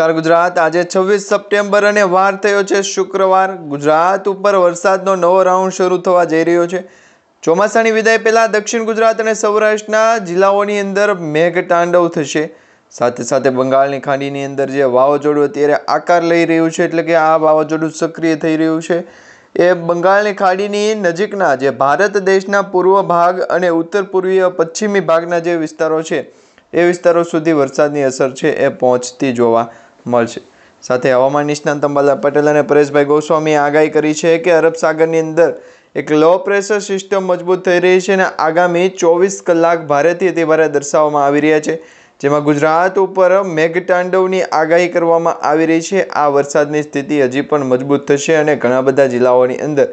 નમસ્કાર ગુજરાત. આજે છવ્વીસ સપ્ટેમ્બર અને વાર થયો છે શુક્રવાર. ગુજરાત ઉપર વરસાદનો નવો રાઉન્ડ શરૂ થવા જઈ રહ્યો છે. ચોમાસાની વિદાય પહેલાં દક્ષિણ ગુજરાત અને સૌરાષ્ટ્રના જિલ્લાઓની અંદર મેઘતાંડવ થશે. સાથે સાથે બંગાળની ખાડીની અંદર જે વાવાઝોડું અત્યારે આકાર લઈ રહ્યું છે, એટલે કે આ વાવાઝોડું સક્રિય થઈ રહ્યું છે. એ બંગાળની ખાડીની નજીકના જે ભારત દેશના પૂર્વ ભાગ અને ઉત્તર પૂર્વીય પશ્ચિમી ભાગના જે વિસ્તારો છે, એ વિસ્તારો સુધી વરસાદની અસર છે એ પહોંચતી જોવા મળશે. સાથે હવામાન નિષ્ણાંત અંબાલા પટેલ અને પરેશભાઈ ગોસ્વામીએ આગાહી કરી છે કે અરબ સાગરની અંદર એક લો પ્રેશર સિસ્ટમ મજબૂત થઈ રહી છે અને આગામી ચોવીસ કલાક ભારેથી અતિ ભારે દર્શાવવામાં આવી રહ્યા છે. જેમાં ગુજરાત ઉપર મેઘતાંડવની આગાહી કરવામાં આવી રહી છે. આ વરસાદની સ્થિતિ હજી પણ મજબૂત થશે અને ઘણા બધા જિલ્લાઓની અંદર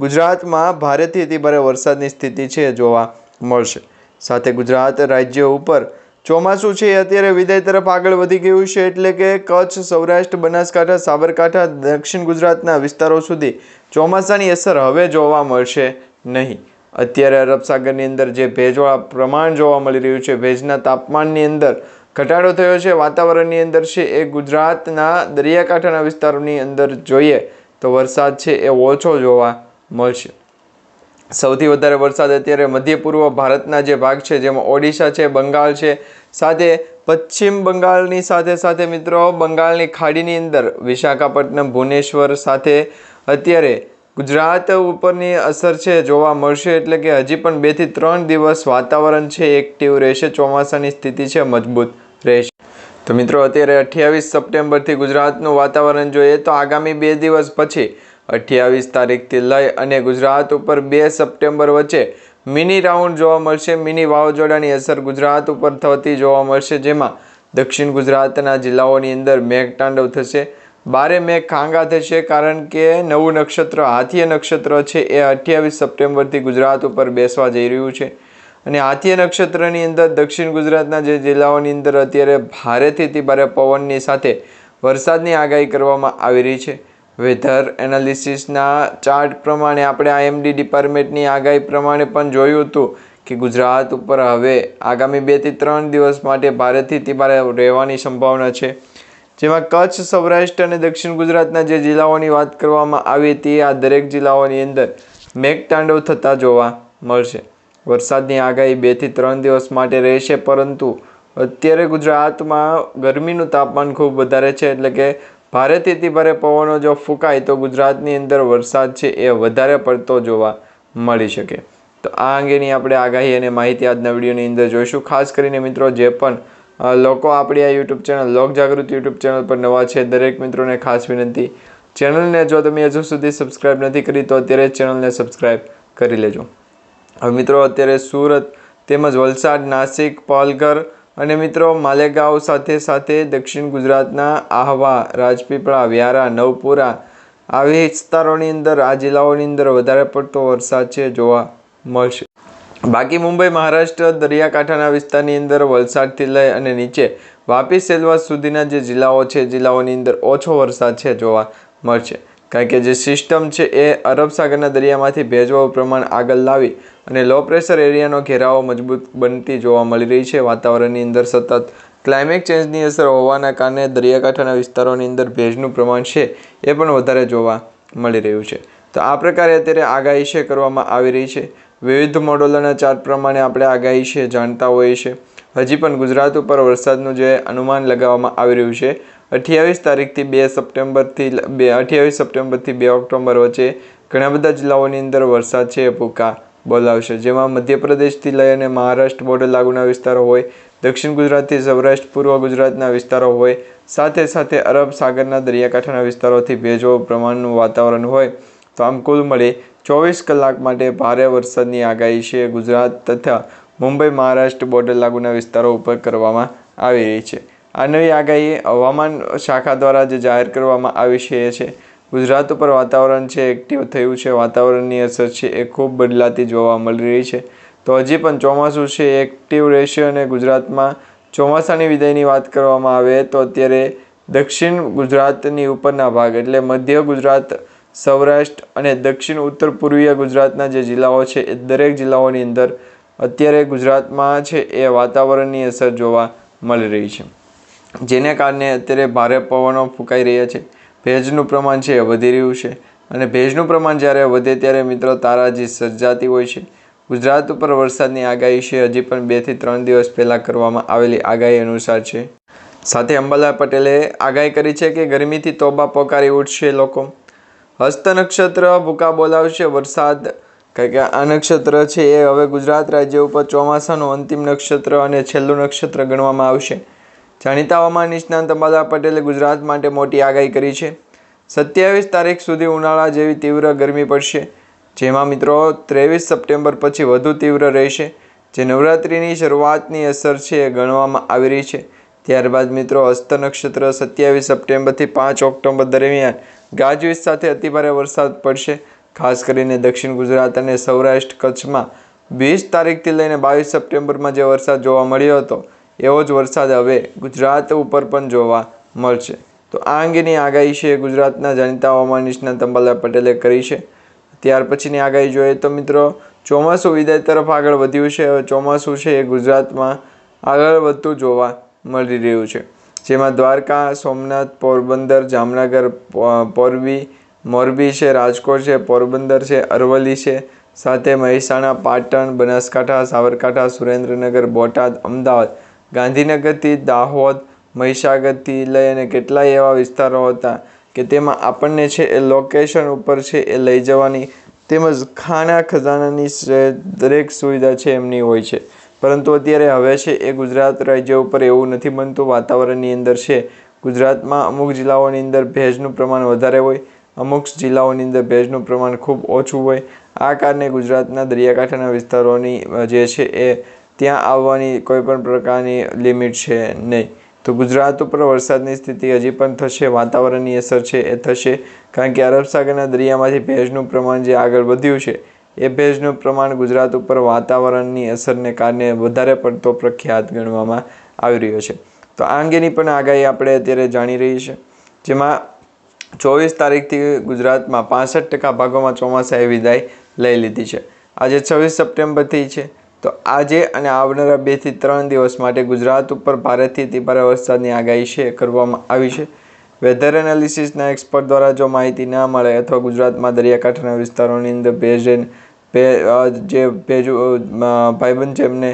ગુજરાતમાં ભારેથી અતિભારે વરસાદની સ્થિતિ છે જોવા મળશે. સાથે ગુજરાત રાજ્ય ઉપર ચોમાસું છે, અત્યારે વિદાય તરફ આગળ વધી ગયું છે, એટલે કે કચ્છ, સૌરાષ્ટ્ર, બનાસકાંઠા, સાબરકાંઠા, દક્ષિણ ગુજરાતના વિસ્તારો સુધી ચોમાસાની અસર હવે જોવા મળશે નહીં. અત્યારે અરબ સાગરની અંદર જે ભેજવાળા પ્રમાણ જોવા મળી રહ્યું છે, ભેજના તાપમાનની અંદર ઘટાડો થયો છે, વાતાવરણની અંદર છે એ ગુજરાતના દરિયાકાંઠાના વિસ્તારોની અંદર જોઈએ તો વરસાદ છે એ ઓછો જોવા મળશે. સૌથી વધારે વરસાદ અત્યારે મધ્ય પૂર્વ ભારતના જે ભાગ છે, જેમાં ઓડિશા છે, બંગાળ છે, સાથે પશ્ચિમ બંગાળની સાથે સાથે મિત્રો બંગાળની ખાડીની અંદર વિશાખાપટ્ટનમ, ભુવનેશ્વર સાથે અત્યારે ગુજરાત ઉપરની અસર છે, જોવા મળશે એટલે કે હજી પણ બેથી ત્રણ દિવસ વાતાવરણ છે, એક્ટિવ રહેશે, ચોમાસાની સ્થિતિ છે, મજબૂત રહેશે. તો મિત્રો, અત્યારે અઠ્યાવીસ સપ્ટેમ્બરથી ગુજરાતનું વાતાવરણ જોઈએ તો આગામી બે દિવસ પછી અઠ્યાવીસ તારીખથી લઈ અને ગુજરાત ઉપર બે સપ્ટેમ્બર વચ્ચે મિની રાઉન્ડ જોવા મળશે. મિની વાવાઝોડાની અસર ગુજરાત ઉપર થતી જોવા મળશે, જેમાં દક્ષિણ ગુજરાતના જિલ્લાઓની અંદર મેઘતાંડવ થશે. બારે મેઘ ખાંગા થશે, કારણ કે નવું નક્ષત્ર, હાથીય નક્ષત્ર છે એ અઠ્યાવીસ સપ્ટેમ્બરથી ગુજરાત ઉપર બેસવા જઈ રહ્યું છે. અને હાથીય નક્ષત્રની અંદર દક્ષિણ ગુજરાતના જે જિલ્લાઓની અંદર અત્યારે ભારેથી ભારે પવનની સાથે વરસાદની આગાહી કરવામાં આવી રહી છે. વેધર એનાલિસિસના ચાર્ટ પ્રમાણે આપણે આઈએમડી ડિપાર્ટમેન્ટની આગાહી પ્રમાણે પણ જોયું હતું કે ગુજરાત ઉપર હવે આગામી બેથી ત્રણ દિવસ માટે ભારેથી અતિ ભારે રહેવાની સંભાવના છે. જેમાં કચ્છ, સૌરાષ્ટ્ર અને દક્ષિણ ગુજરાતના જે જિલ્લાઓની વાત કરવામાં આવી હતી આ દરેક જિલ્લાઓની અંદર મેઘતાંડવ થતા જોવા મળશે. વરસાદની આગાહી બેથી ત્રણ દિવસ માટે રહેશે, પરંતુ અત્યારે ગુજરાતમાં ગરમીનું તાપમાન ખૂબ વધારે છે, એટલે કે ભારેથી ભારે પવનો જો ફૂંકાય તો ગુજરાતની અંદર વરસાદ છે એ વધારે પડતો જોવા મળી શકે. તો આ અંગેની આપણે આગાહી અને માહિતી આજના વિડીયોની અંદર જોઈશું. ખાસ કરીને મિત્રો જે પણ લોકો આપણી આ યુટ્યુબ ચેનલ, લોક જાગૃત યુટ્યુબ ચેનલ પર નવા છે, દરેક મિત્રોને ખાસ વિનંતી. ચેનલને જો તમે હજુ સુધી સબસ્ક્રાઇબ નથી કરી તો અત્યારે ચેનલને સબસ્ક્રાઇબ કરી લેજો. હવે મિત્રો, અત્યારે સુરત તેમજ વલસાડ, નાસિક, પાલઘર અને મિત્રો, માલેગાંવ સાથે સાથે દક્ષિણ ગુજરાતના આહવા રાજપીપળા, વ્યારા, નવપુરા આવી વિસ્તારોની અંદર, આ જિલ્લાઓની અંદર વધારે પડતો વરસાદ છે જોવા મળશે. બાકી મુંબઈ, મહારાષ્ટ્ર, દરિયાકાંઠાના વિસ્તારની અંદર વલસાડથી લઈ અને નીચે વાપી, સેલવાસ સુધીના જે જિલ્લાઓ છે, જિલ્લાઓની અંદર ઓછો વરસાદ છે જોવા મળશે. કારણ કે જે સિસ્ટમ છે એ અરબ સાગરના દરિયામાંથી ભેજવાનું પ્રમાણ આગળ લાવી અને લો પ્રેશર એરિયાનો ઘેરાવો મજબૂત બનતી જોવા મળી રહી છે. વાતાવરણની અંદર સતત ક્લાઇમેટ ચેન્જની અસર હોવાના કારણે દરિયાકાંઠાના વિસ્તારોની અંદર ભેજનું પ્રમાણ છે એ પણ વધારે જોવા મળી રહ્યું છે. તો આ પ્રકારે અત્યારે આગાહી છે કરવામાં આવી રહી છે. વિવિધ મોડલોના ચાર્ટ પ્રમાણે આપણે આગાહી છે, જાણતા હોઈએ છીએ. હજી પણ ગુજરાત ઉપર વરસાદનું જે અનુમાન લગાવવામાં આવી રહ્યું છે અઠ્યાવીસ તારીખથી બે સપ્ટેમ્બરથી બે અઠ્યાવીસ સપ્ટેમ્બરથી બે ઓક્ટોબર વચ્ચે ઘણા બધા જિલ્લાઓની અંદર વરસાદ છે ભૂકા બોલાવશે. જેમાં મધ્યપ્રદેશથી લઈ અને મહારાષ્ટ્ર બોર્ડર લાગુના વિસ્તારો હોય, દક્ષિણ ગુજરાતથી સૌરાષ્ટ્ર, પૂર્વ ગુજરાતના વિસ્તારો હોય, સાથે સાથે અરબ સાગરના દરિયાકાંઠાના વિસ્તારોથી ભેજો પ્રમાણનું વાતાવરણ હોય, તો આમ કુલ મળી ચોવીસ કલાક માટે ભારે વરસાદની આગાહી છે. ગુજરાત તથા મુંબઈ, મહારાષ્ટ્ર બોર્ડર લાગુના વિસ્તારો ઉપર કરવામાં આવી રહી છે. આ નવી આગાહી હવામાન શાખા દ્વારા જે જાહેર કરવામાં આવી છે એ છે. ગુજરાત ઉપર વાતાવરણ છે એક્ટિવ થયું છે. વાતાવરણની અસર છે એ ખૂબ બદલાતી જોવા મળી રહી છે. તો હજી પણ ચોમાસું છે એક્ટિવ રહેશે અને ગુજરાતમાં ચોમાસાની વિદાયની વાત કરવામાં આવે તો અત્યારે દક્ષિણ ગુજરાતની ઉપરના ભાગ એટલે મધ્ય ગુજરાત, સૌરાષ્ટ્ર અને દક્ષિણ ઉત્તર પૂર્વીય ગુજરાતના જે જિલ્લાઓ છે એ દરેક જિલ્લાઓની અંદર અત્યારે ગુજરાતમાં છે એ વાતાવરણની અસર જોવા મળી રહી છે. જેને કારણે અત્યારે ભારે પવનો ફૂંકાઈ રહ્યા છે. ભેજનું પ્રમાણ છે એ વધી રહ્યું છે. અને ભેજનું પ્રમાણ જ્યારે વધે ત્યારે મિત્રો તારાજી સર્જાતી હોય છે. ગુજરાત ઉપર વરસાદની આગાહી છે, હજી પણ બેથી ત્રણ દિવસ પહેલાં કરવામાં આવેલી આગાહી અનુસાર છે. સાથે અંબાલાલ પટેલે આગાહી કરી છે કે ગરમીથી તોબા પોકારી ઉઠશે લોકો. હસ્ત નક્ષત્ર ભૂકા બોલાવશે વરસાદ. કારણ કે આ નક્ષત્ર છે એ હવે ગુજરાત રાજ્ય ઉપર ચોમાસાનું અંતિમ નક્ષત્ર અને છેલ્લું નક્ષત્ર ગણવામાં આવશે. જાણીતા હવામાન નિષ્ણાંત અંબાદા પટેલે ગુજરાત માટે મોટી આગાહી કરી છે. સત્યાવીસ તારીખ સુધી ઉનાળા જેવી તીવ્ર ગરમી પડશે, જેમાં મિત્રો ત્રેવીસ સપ્ટેમ્બર પછી વધુ તીવ્ર રહેશે, જે નવરાત્રિની શરૂઆતની અસર છે એ ગણવામાં આવી રહી છે. ત્યારબાદ મિત્રો હસ્ત નક્ષત્ર સત્યાવીસ સપ્ટેમ્બરથી પાંચ ઓક્ટોબર દરમિયાન ગાજવીજ સાથે અતિભારે વરસાદ પડશે, ખાસ કરીને દક્ષિણ ગુજરાત અને સૌરાષ્ટ્ર કચ્છમાં. વીસ તારીખથી લઈને બાવીસ સપ્ટેમ્બરમાં જે વરસાદ જોવા મળ્યો હતો એવો જ વરસાદ હવે ગુજરાત ઉપર પણ જોવા મળશે. તો આ અંગેની આગાહી છે ગુજરાતના જાણીતા હવામાન નિષ્ણાત અંબાલાલ પટેલે કરી છે. ત્યાર પછીની આગાહી જોઈએ તો મિત્રો, ચોમાસું વિદાય તરફ આગળ વધ્યું છે. હવે ચોમાસું છે એ ગુજરાતમાં આગળ વધતું જોવા મળી રહ્યું છે. જેમાં દ્વારકા, સોમનાથ, પોરબંદર, જામનગર પોરબી, મોરબી છે, રાજકોટ છે, પોરબંદર છે, અરવલ્લી છે, સાથે મહેસાણા, પાટણ, બનાસકાંઠા, સાબરકાંઠા, સુરેન્દ્રનગર, બોટાદ, અમદાવાદ ગાંધીનગરથી દાહોદ, મહીસાગરથી લઈ અને કેટલાય એવા વિસ્તારો હતા કે તેમાં આપણને છે એ લોકેશન ઉપર છે એ લઈ જવાની તેમજ ખાના ખજાનાની દરેક સુવિધા છે એમની હોય છે. પરંતુ અત્યારે હવે છે એ ગુજરાત રાજ્ય ઉપર એવું નથી બનતું. વાતાવરણની અંદર છે ગુજરાતમાં અમુક જિલ્લાઓની અંદર ભેજનું પ્રમાણ વધારે હોય, અમુક જિલ્લાઓની અંદર ભેજનું પ્રમાણ ખૂબ ઓછું હોય. આ કારણે ગુજરાતના દરિયાકાંઠાના વિસ્તારોની જે છે એ ત્યાં આવવાની કોઈ પણ પ્રકારની લિમિટ છે નહીં. તો ગુજરાત ઉપર વરસાદની સ્થિતિ હજી પણ થશે વાતાવરણની અસર છે એ થશે, કારણ કે અરબ સાગરના દરિયામાંથી ભેજનું પ્રમાણ જે આગળ વધ્યું છે, એ ભેજનું પ્રમાણ ગુજરાત ઉપર વાતાવરણની અસરને કારણે વધારે પડતો પ્રખ્યાત ગણવામાં આવી રહ્યો છે. તો આ અંગેની પણ આગાહી આપણે અત્યારે જાણી રહી છે. જેમાં ચોવીસ તારીખથી ગુજરાતમાં પાસઠ ટકા ભાગોમાં ચોમાસાએ વિદાય લઈ લીધી છે. આજે છવ્વીસ સપ્ટેમ્બરથી છે. તો આજે અને આવનારા બેથી ત્રણ દિવસ માટે ગુજરાત ઉપર ભારેથી અતિભારે વરસાદની આગાહી છે, કરવામાં આવી છે. વેધર એનાલિસિસના એક્સપર્ટ દ્વારા જો માહિતી ના મળે અથવા ગુજરાતમાં દરિયાકાંઠાના વિસ્તારોની અંદર ભેજ જે ભેજ ભાઈબંધ છે એમને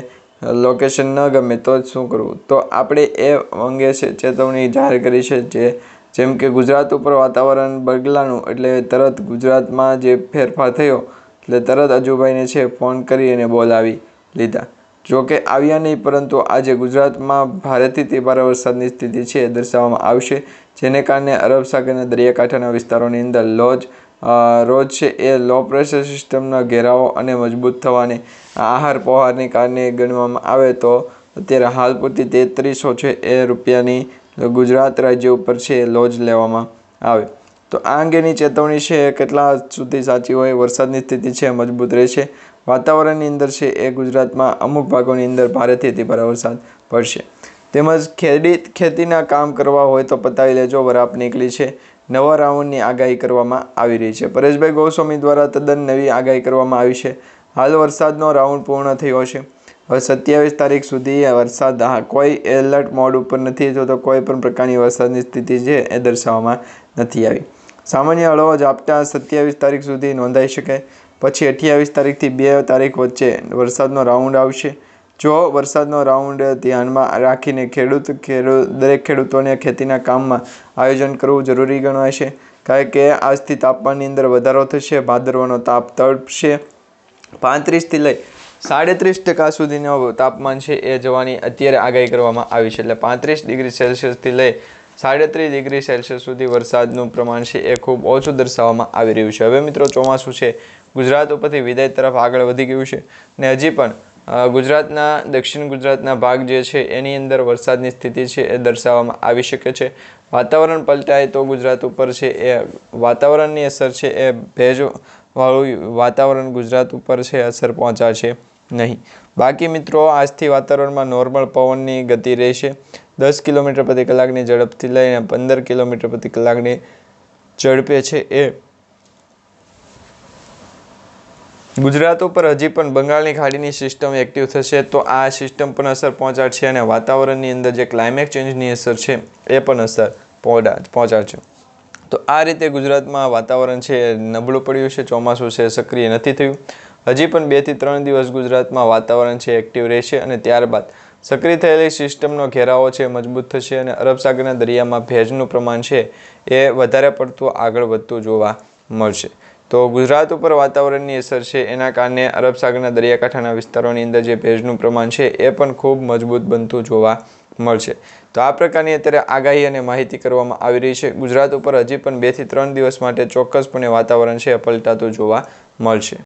લોકેશન ન ગમે તો જ શું કરવું? તો આપણે એ અંગે છે, ચેતવણી જાહેર કરી છે જે, જેમ કે ગુજરાત ઉપર વાતાવરણ બગલાનું એટલે તરત ગુજરાતમાં જે ફેરફાર થયો એટલે તરત અજુભાઈને છે ફોન કરી અને બોલાવી. લીધા. જોકે આવ્યા નહીં, પરંતુ આજે ગુજરાતમાં ભારેથી તે ભારે વરસાદની સ્થિતિ છે દર્શાવવામાં આવશે, જેને કારણે અરબ સાગરના દરિયાકાંઠાના વિસ્તારોની અંદર લોજ રોજ છે એ લો પ્રેશર સિસ્ટમના ઘેરાવો અને મજબૂત થવાને આહાર પહારને કારણે ગણવામાં આવે તો અત્યારે હાલ પૂરતી તેત્રીસો છે એ રૂપિયાની ગુજરાત રાજ્ય ઉપર છે એ લોજ લેવામાં આવે. તો આ અંગેની ચેતવણી છે કેટલા સુધી સાચી હોય, વરસાદની સ્થિતિ છે મજબૂત રહેશે. વાતાવરણની અંદર છે એ ગુજરાતમાં અમુક ભાગોની અંદર ભારેથી અતિભારે વરસાદ પડશે. તેમજ ખેડી, ખેતીના કામ કરવા હોય તો પતાવી લેજો વરાપ નીકળી છે. નવા રાઉન્ડની આગાહી કરવામાં આવી રહી છે. પરેશભાઈ ગોસ્વામી દ્વારા તદ્દન નવી આગાહી કરવામાં આવી છે. હાલ વરસાદનો રાઉન્ડ પૂર્ણ થયો છે. હવે સત્યાવીસ તારીખ સુધી વરસાદ કોઈ એલર્ટ મોડ ઉપર નથી થતો કોઈ પણ પ્રકારની વરસાદની સ્થિતિ છે એ દર્શાવવામાં નથી આવી. સામાન્ય હળવો ઝાપટા સત્યાવીસ તારીખ સુધી નોંધાઈ શકે. પછી અઠ્યાવીસ તારીખથી બે તારીખ વચ્ચે વરસાદનો રાઉન્ડ આવશે. જો વરસાદનો રાઉન્ડ ધ્યાનમાં રાખીને ખેડૂત ખેડૂત દરેક ખેડૂતોને ખેતીના કામમાં આયોજન કરવું જરૂરી ગણાય છે કારણ કે આજથી તાપમાનની અંદર વધારો થશે, ભાદરવાનો તાપ તડપશે. પાંત્રીસથી લઈ સાડત્રીસ ટકા સુધીનું તાપમાન છે એ જવાની અત્યારે આગાહી કરવામાં આવી છે. એટલે પાંત્રીસ ડિગ્રી સેલ્સિયસથી લઈ સાડત્રીસ ડિગ્રી સેલ્સિયસ સુધી વરસાદનું પ્રમાણ છે એ ખૂબ ઓછું દર્શાવવામાં આવી રહ્યું છે. હવે મિત્રો ચોમાસું છે. ગુજરાત ઉપરથી વિદાય તરફ આગળ વધી ગયું છે ને હજી પણ ગુજરાતના, દક્ષિણ ગુજરાતના ભાગ જે છે એની અંદર વરસાદની સ્થિતિ છે એ દર્શાવવામાં આવી શકે છે. વાતાવરણ પલટાય તો ગુજરાત ઉપર છે એ, વાતાવરણની અસર છે એ ભેજવાળું વાતાવરણ ગુજરાત ઉપર છે અસર પહોંચાડશે નહીં. બાકી મિત્રો, આજથી વાતાવરણમાં નોર્મલ પવનની ગતિ રહેશે. દસ કિલોમીટર પ્રતિ કલાકની ઝડપથી લઈને પંદર કિલોમીટર પ્રતિ કલાકની ઝડપે છે એ. ગુજરાત ઉપર હજી પણ બંગાળની ખાડીની સિસ્ટમ એક્ટિવ થશે તો આ સિસ્ટમ પણ અસર પહોંચાડશે અને વાતાવરણની અંદર જે ક્લાઇમેટ ચેન્જની અસર છે એ પણ અસર પહોંચા પહોંચાડશે. તો આ રીતે ગુજરાતમાં વાતાવરણ છે નબળું પડ્યું છે, ચોમાસું છે સક્રિય નથી થયું. હજી પણ બેથી ત્રણ દિવસ ગુજરાતમાં વાતાવરણ છે એક્ટિવ રહેશે અને ત્યારબાદ સક્રિય થયેલી સિસ્ટમનો ઘેરાવો છે, મજબૂત થશે અને અરબ સાગરના દરિયામાં ભેજનું પ્રમાણ છે એ વધારે પડતું આગળ વધતું જોવા મળશે. તો ગુજરાત ઉપર વાતાવરણની અસર છે, એના કારણે અરબ સાગરના દરિયાકાંઠાના વિસ્તારોની અંદર જે ભેજનું પ્રમાણ છે એ પણ ખૂબ મજબૂત બનતું જોવા મળશે. તો આ પ્રકારની અત્યારે આગાહી અને માહિતી કરવામાં આવી રહી છે. ગુજરાત ઉપર હજી પણ બેથી ત્રણ દિવસ માટે ચોક્કસપણે વાતાવરણ છે પલટાતું જોવા મળશે.